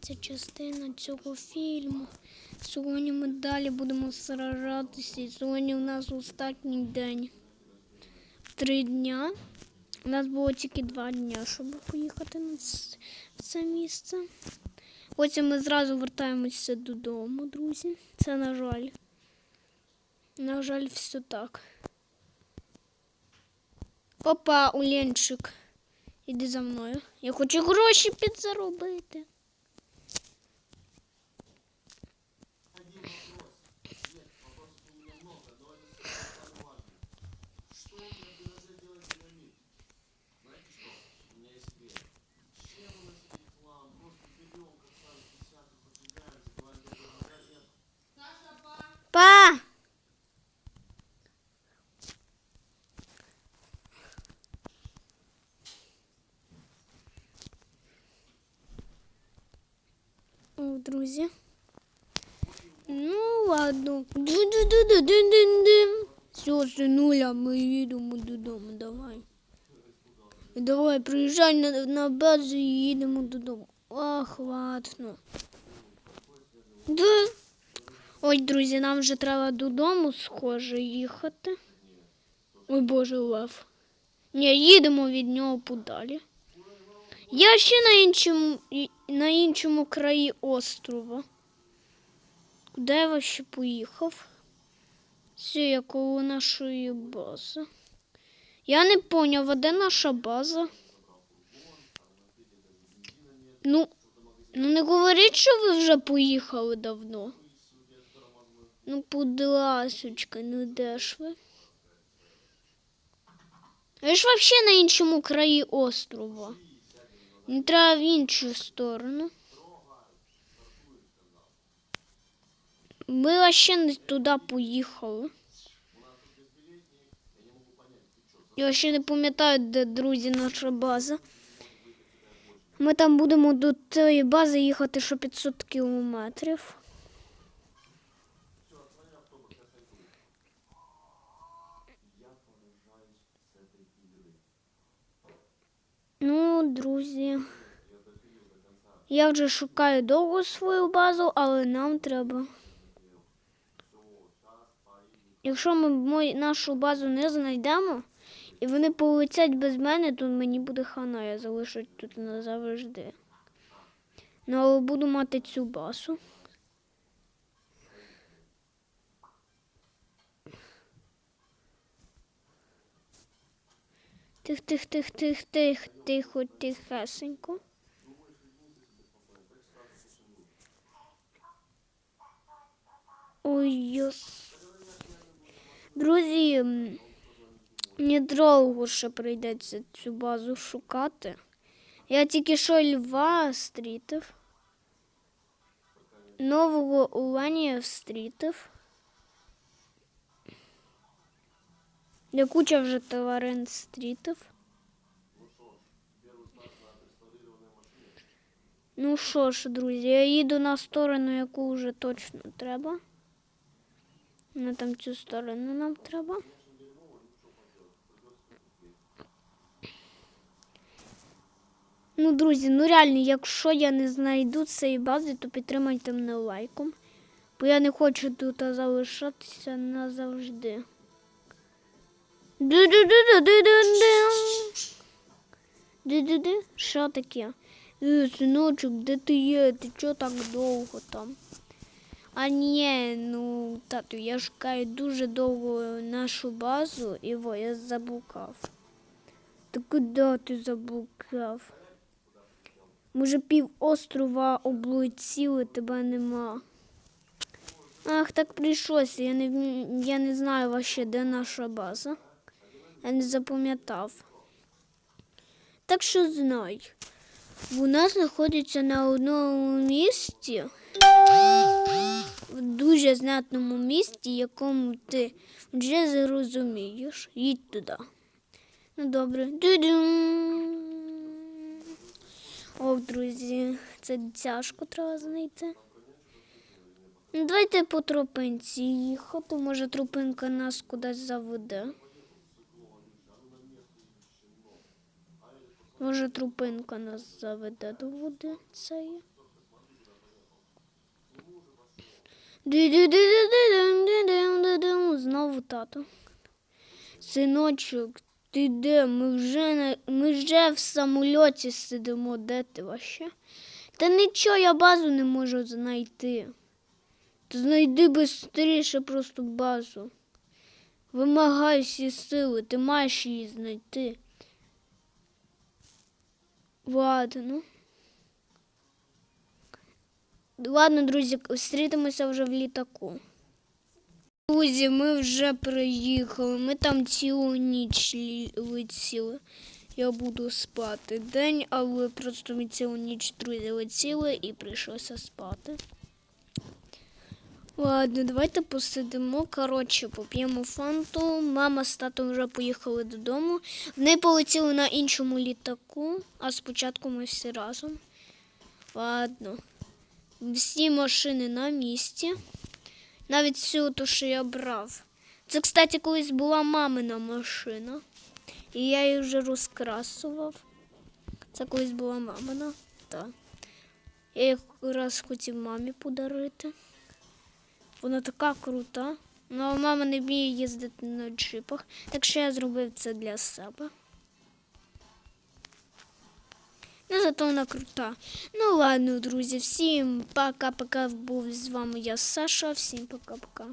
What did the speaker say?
третя частина цього фільму. Сьогодні ми далі будемо сражатися. І сьогодні у нас останній день. Три дня. У нас було тільки два дня, щоб поїхати на це місце. Потім ми зразу вертаємося додому, друзі. Це на жаль. На жаль, все так. Опа, Уленчик. Іди за мною. Я хочу гроші підзаробити. Па! О, друзі. Ну, ладно. Все, синуля, ми їдемо додому, давай. Давай, приїжджай на, на базу і їдемо додому. Ах, ладно. Да. Ой, друзі, нам вже треба додому, схоже, їхати. Ой, Боже, лев. Ні, їдемо від нього подалі. Я ще на іншому, на іншому краї острова. Куди я вообще поїхав? Це я коло нашої бази. Я не поняв, а де наша база? Ну, ну не говоріть, що ви вже поїхали давно. Ну, будь ласочка, ну де ж ви? Ви ж взагалі на іншому краї острова. Не треба в іншу сторону. Ми ще не туди поїхали. Я ще не пам'ятаю, де друзі наша база. Ми там будемо до тієї бази їхати ще 500 кілометрів. Ну, друзі. Я вже шукаю довго свою базу, але нам треба. Якщо ми нашу базу не знайдемо, і вони полетять без мене, то мені буде хана, я залишусь тут назавжди. Ну, але буду мати цю базу. Тих, тих, тих, тих, тих, тихо, тихесенько. Ой, йос. Друзі, м, мені довго ще прийдеться цю базу шукати. Я тільки що льва стрітив. Нового оленя встрітив. Я куча вже тварин стрітив. Ну що ж, друзі, я їду на сторону, яку вже точно треба. На там цю сторону нам треба. Ну, друзі, ну реально, якщо я не знайду цієї бази, то підтримайте мене лайком. Бо я не хочу тут залишатися назавжди. Ду-ду-ду-ду-ду-ду-ду. Ду-ду-ду. Що таке? Е, синочок, де ти є? Ти чого так довго там? А ні, ну, тату, я шукаю дуже довго нашу базу, і во, я заблукав. Та куди ти заблукав? Може, пів острова облетіли, тебе нема. Ах, так прийшлося. Я не, я не знаю вообще, де наша база. Я не запам'ятав. Так що знай. Вона знаходиться на одному місці, дуже знатному місті, якому ти вже зрозумієш. Їдь туди. Ну добре. Ох, друзі, це тяжко треба знайти. Ну, Давайте по тропинці їхати. Може, тропинка нас кудись заведе. Може, тропинка нас заведе до води цієї. Знову тато. Синочок, ти де? Ми вже, на... Ми вже в самольоті сидимо. Де ти ваще? Та нічого, я базу не можу знайти. То знайди швидше просто базу. Вимагай всі сили, ти маєш її знайти. Ладно. Ладно, друзі, зустрітимося вже в літаку. Друзі, ми вже приїхали. Ми там цілу ніч летіли. Я буду спати день, але просто ми цілу ніч друзі летіли і прийшлося спати. Ладно, давайте посидимо. Коротше, поп'ємо фанту. Мама з татом вже поїхали додому. Вони полетіли на іншому літаку, а спочатку ми всі разом. Ладно. Всі машини на місці. Навіть всю ту, що я брав. Це, кстати, колись була мамина машина. І я її вже розкрасував. Це колись була мамина. Так. Я їх раз хотів мамі подарити. Вона така крута. Ну, мама не вміє їздити на джипах, так що я зробив це для себе. Ну, зато вона крута. Ну ладно, друзі, всім пока-пока. Був з вами я Саша. Всім пока-пока.